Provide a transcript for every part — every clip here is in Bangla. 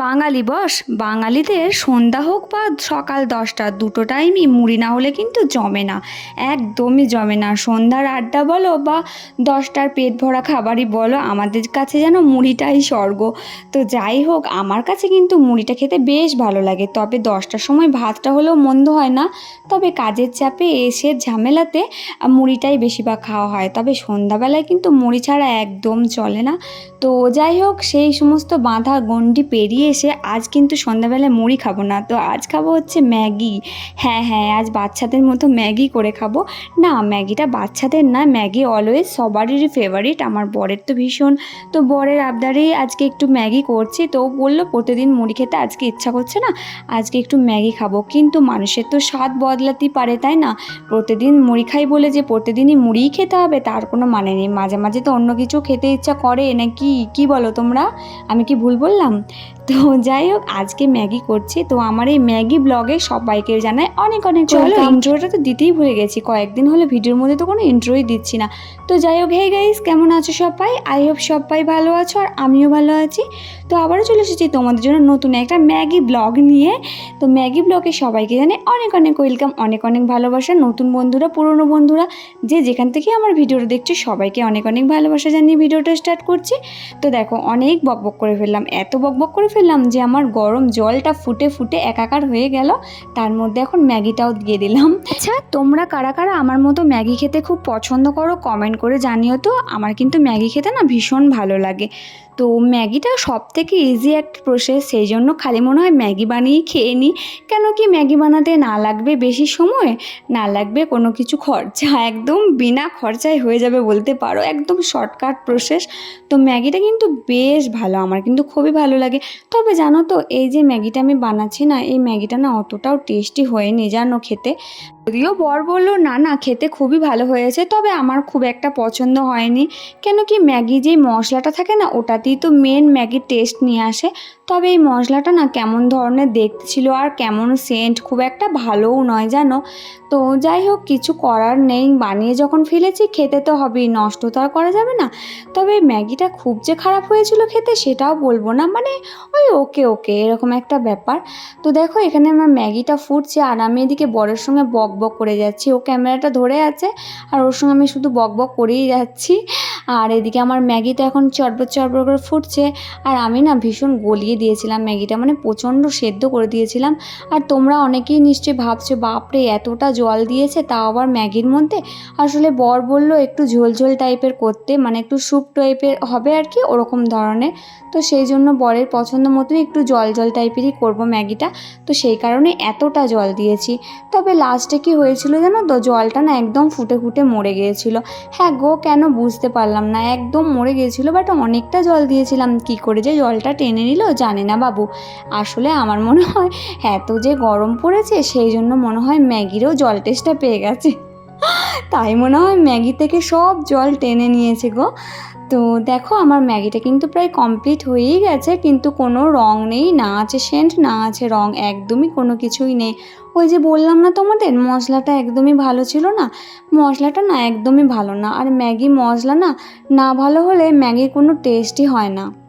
বাঙালি বস, বাঙালিদের সন্ধ্যা হোক বা সকাল দশটা, দুটো টাইমই মুড়ি না হলে কিন্তু জমে না। একদমই জমে না। সন্ধ্যার আড্ডা বলো বা দশটার পেট ভরা খাবারই বলো, আমাদের কাছে যেন মুড়িটাই স্বর্গ। তো যাই হোক, আমার কাছে কিন্তু মুড়িটা খেতে বেশ ভালো লাগে। তবে দশটার সময় ভাতটা হলেও মন্দ হয় না। তবে কাজের চাপে এসে ঝামেলাতে মুড়িটাই বেশিরভাগ খাওয়া হয়। তবে সন্ধ্যাবেলায় কিন্তু মুড়ি ছাড়া একদম চলে না। তো যাই হোক, সেই সমস্ত বাঁধা গণ্ডি পেরিয়ে এসে আজ কিন্তু সন্ধ্যাবেলায় মুড়ি খাব না। তো আজ খাব হচ্ছে ম্যাগি। হ্যাঁ হ্যাঁ আজ বাচ্চাদের মতো ম্যাগি করে খাব। না, ম্যাগিটা বাচ্চাদের না, ম্যাগি অলওয়েজ সবারই ফেভারিট আমার বরের তো ভীষণ। তো বরের আবদারেই আজকে একটু ম্যাগি করছি। তো বলল, প্রতিদিন মুড়ি খেতে আজকে ইচ্ছা করছে না, আজকে একটু ম্যাগি খাব। কিন্তু মানুষের তো স্বাদ বদলাতেই পারে, তাই না? প্রতিদিন মুড়ি খাই বলে যে প্রতিদিনই মুড়িই খেতে হবে, তার কোনো মানে নেই। মাঝে মাঝে তো অন্য কিছু খেতে ইচ্ছা করে, নাকি কি বলো তোমরা? আমি কি ভুল বললাম? তো যাই হোক আজকে ম্যাগি করছি। তো আমার এই ম্যাগি ব্লগে সবাইকে জানায় অনেক অনেক চলো ইন্ট্রোটা তো দিতেই ভুলে গেছি। কয়েকদিন হলে ভিডিওর মধ্যে তো কোনো ইন্ট্রোই দিচ্ছি না। তো যাই হোক হে গাইস কেমন আছো সবাই? আই হোপ সবাই ভালো আছো আর আমিও ভালো আছি। তো আবারও চলে এসেছি তোমাদের জন্য নতুন একটা ম্যাগি ব্লগ নিয়ে। তো ম্যাগি ব্লগে সবাইকে জানে অনেক অনেক ওয়েলকাম অনেক অনেক ভালোবাসা। নতুন বন্ধুরা পুরনো বন্ধুরা যে যেখান থেকে আমার ভিডিওটা দেখছ সবাইকে অনেক অনেক ভালোবাসা জানিয়ে ভিডিওটা স্টার্ট করছি। তো দেখো অনেক বকবক করে ফেললাম। এত বকবক করে ফেললাম যে আমার গরম জলটা ফুটে ফুটে একাকার হয়ে গেল। তার মধ্যে এখন ম্যাগিটাও দিয়ে দিলাম। আচ্ছা তোমরা কারা কারা আমার মতো ম্যাগি খেতে খুব পছন্দ করো কমেন্ট করে জানিও তো। আমার কিন্তু ম্যাগি খেতে না ভীষণ ভালো লাগে। তো ম্যাগিটা সব থেকে ইজি একটা প্রসেস সেই জন্য খালি মনে হয় ম্যাগি বানিয়ে খেয়ে নিই। কেন কি ম্যাগি বানাতে না লাগবে বেশি সময়, না লাগবে কোনো কিছু খরচা, একদম বিনা খরচায় হয়ে যাবে বলতে পারো। একদম শর্টকাট প্রসেস তো ম্যাগিটা কিন্তু বেশ ভালো, আমার কিন্তু খুবই ভালো লাগে। তবে জানো তো, এই যে ম্যাগিটা আমি বানাচ্ছি না, এই ম্যাগিটা না অতটাও টেস্টি হয়নি, জানো খেতে। যদিও বর বলল, না না, খেতে খুবই ভালো হয়েছে, তবে আমার খুব একটা পছন্দ হয়নি। কেন কি ম্যাগি যেই মশলাটা থাকে না, ওটাতেই তো মেন ম্যাগির টেস্ট নিয়ে আসে। তবে এই মশলাটা না কেমন ধরনের দেখতে ছিল আর কেমন সেন্ট খুব একটা ভালোও নয়, জানো? তো যাই হোক, কিছু করার নেই। বানিয়ে যখন ফেলেছি, খেতে তো হবেই, নষ্ট তো আর করা যাবে না। তবে ম্যাগিটা খুব যে খারাপ হয়েছিল খেতে, সেটাও বলব না। মানে ওই ওকে ওকে, এরকম একটা ব্যাপার। তো দেখো, এখানে আমার ম্যাগিটা ফুটছে, আর আমি এদিকে বরের সঙ্গে বক বক করে যাচ্ছি। ও ক্যামেরাটা ধরে আছে আর ওর সঙ্গে আমি শুধু বক বক করেই যাচ্ছি। আর এদিকে আমার ম্যাগিটা এখন চটবট চটবট করে ফুটছে। আর আমি না ভীষণ গলিয়ে দিয়েছিলাম ম্যাগিটা মানে প্রচণ্ড সেদ্ধ করে দিয়েছিলাম। আর তোমরা অনেকেই নিশ্চয়ই ভাবছ, বাপরে, এতটা জল দিয়েছে, তাও আবার ম্যাগির মধ্যে? আসলে বর বলল একটু ঝোল ঝোল টাইপের করতে মানে একটু স্যুপ টাইপের হবে আর কি, ওরকম ধরনের। তো সেই জন্য বরের পছন্দ মতোই একটু জল জল টাইপেরই করব ম্যাগিটা। তো সেই কারণে এতটা জল দিয়েছি। তবে লাস্টে কি হয়েছিল জানো তো? জলটা না একদম ফুটে ফুটে মরে গিয়েছিল। হ্যাঁ গো, কেন বুঝতে পারলাম না। একদম মরে গিয়েছিল বাট অনেকটা জল দিয়েছিলাম। কি করে যে জলটা টেনে নিল, জানে না বাবু। আসলে আমার মনে হয় এত যে গরম পড়েছে, সেই জন্য মনে হয় ম্যাগিরও জল টেস্টটা পেয়ে গেছে। তাই মনে হয় ম্যাগি থেকে সব জল টেনে নিয়েছে গো। তো দেখো আমার ম্যাগিটা কিন্তু প্রায় কমপ্লিট হয়েই গেছে, কিন্তু কোনো রং নেই, না আছে সেন্ট, না আছে রং, একদমই কোনো কিছুই নেই। ওই যে বললাম না তোমাদের, মশলাটা একদমই ভালো ছিল না? মশলাটা না একদমই ভালো না, আর ম্যাগি মশলা না না ভালো হলে ম্যাগির কোনো টেস্টই হয় না।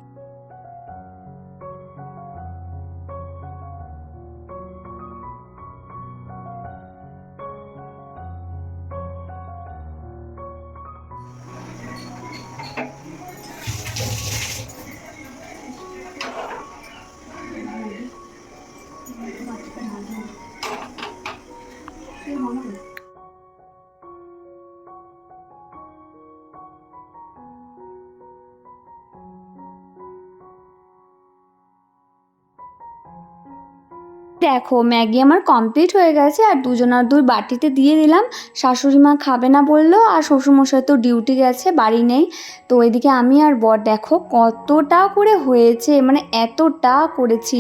দেখো, ম্যাগি আমার কমপ্লিট হয়ে গেছে আর দুজনার দুই বাটিতে দিয়ে দিলাম। শাশুড়ি মা খাবে না বলল আর শ্বশুরমশাই তো ডিউটি গেছে, বাড়ি নেই। তো এদিকে আমি আর বর, দেখো কতটা করে হয়েছে মানে এতটা করেছি।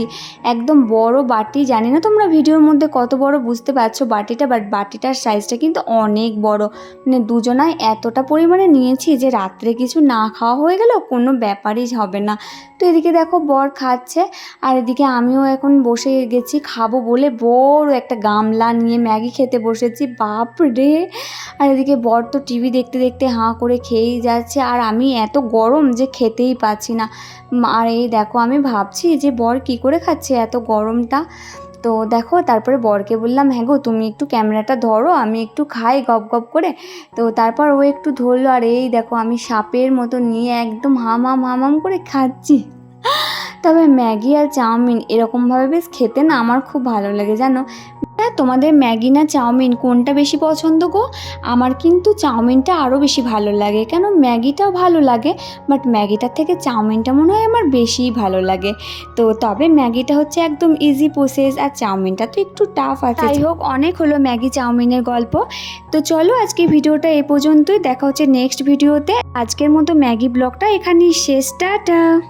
একদম বড় বাটি, জানি না তোমরা ভিডিওর মধ্যে কত বড় বুঝতে পারছ বাটিটা বাট বাটিটার সাইজটা কিন্তু অনেক বড়। মানে দুজনায় এতটা পরিমাণে নিয়েছি যে রাত্রে কিছু না খাওয়া হয়ে গেল কোনো ব্যাপারই হবে না। তো এদিকে দেখো বর খাচ্ছে, আর এদিকে আমিও এখন বসে গেছি খাব বলে বড় একটা গামলা নিয়ে ম্যাগি খেতে বসেছি। বাপ রে! আর এদিকে বর তো টিভি দেখতে দেখতে হাঁ করে খেয়েই যাচ্ছে। আর আমি এত গরম যে খেতেই পাচ্ছি না। আর এই দেখো, আমি ভাবছি যে বর কি করে খাচ্ছে এত গরমটা? তো দেখো, তারপরে বরকে বললাম হ্যাঁ গো, তুমি একটু ক্যামেরাটা ধরো, আমি একটু খাই গপ গপ করে। তো তারপর ও একটু ধরলো। আর এই দেখো, আমি সাপের মতো নিয়ে একদম হাম হাম হাম হাম করে খাচ্ছি। তবে ম্যাগি আর চাউমিন এরকমভাবে বেশ খেতে না আমার খুব ভালো লাগে, জানো? তোমাদের ম্যাগি না চাউমিন কোনটা বেশি পছন্দ গো? আমার কিন্তু চাউমিনটা আরও বেশি ভালো লাগে, কেন? ম্যাগিটাও ভালো লাগে বাট ম্যাগিটার থেকে চাউমিনটা মনে হয় আমার বেশিই ভালো লাগে। তো তবে ম্যাগিটা হচ্ছে একদম ইজি প্রসেস আর চাউমিনটা তো একটু টাফ আছে। যাই হোক, অনেক হলো ম্যাগি চাউমিনের গল্প। তো চলো আজকে ভিডিওটা এ পর্যন্তই, দেখা হচ্ছে নেক্সট ভিডিওতে আজকের মতো ম্যাগি ব্লগটা এখানেই শেষ, টাটা!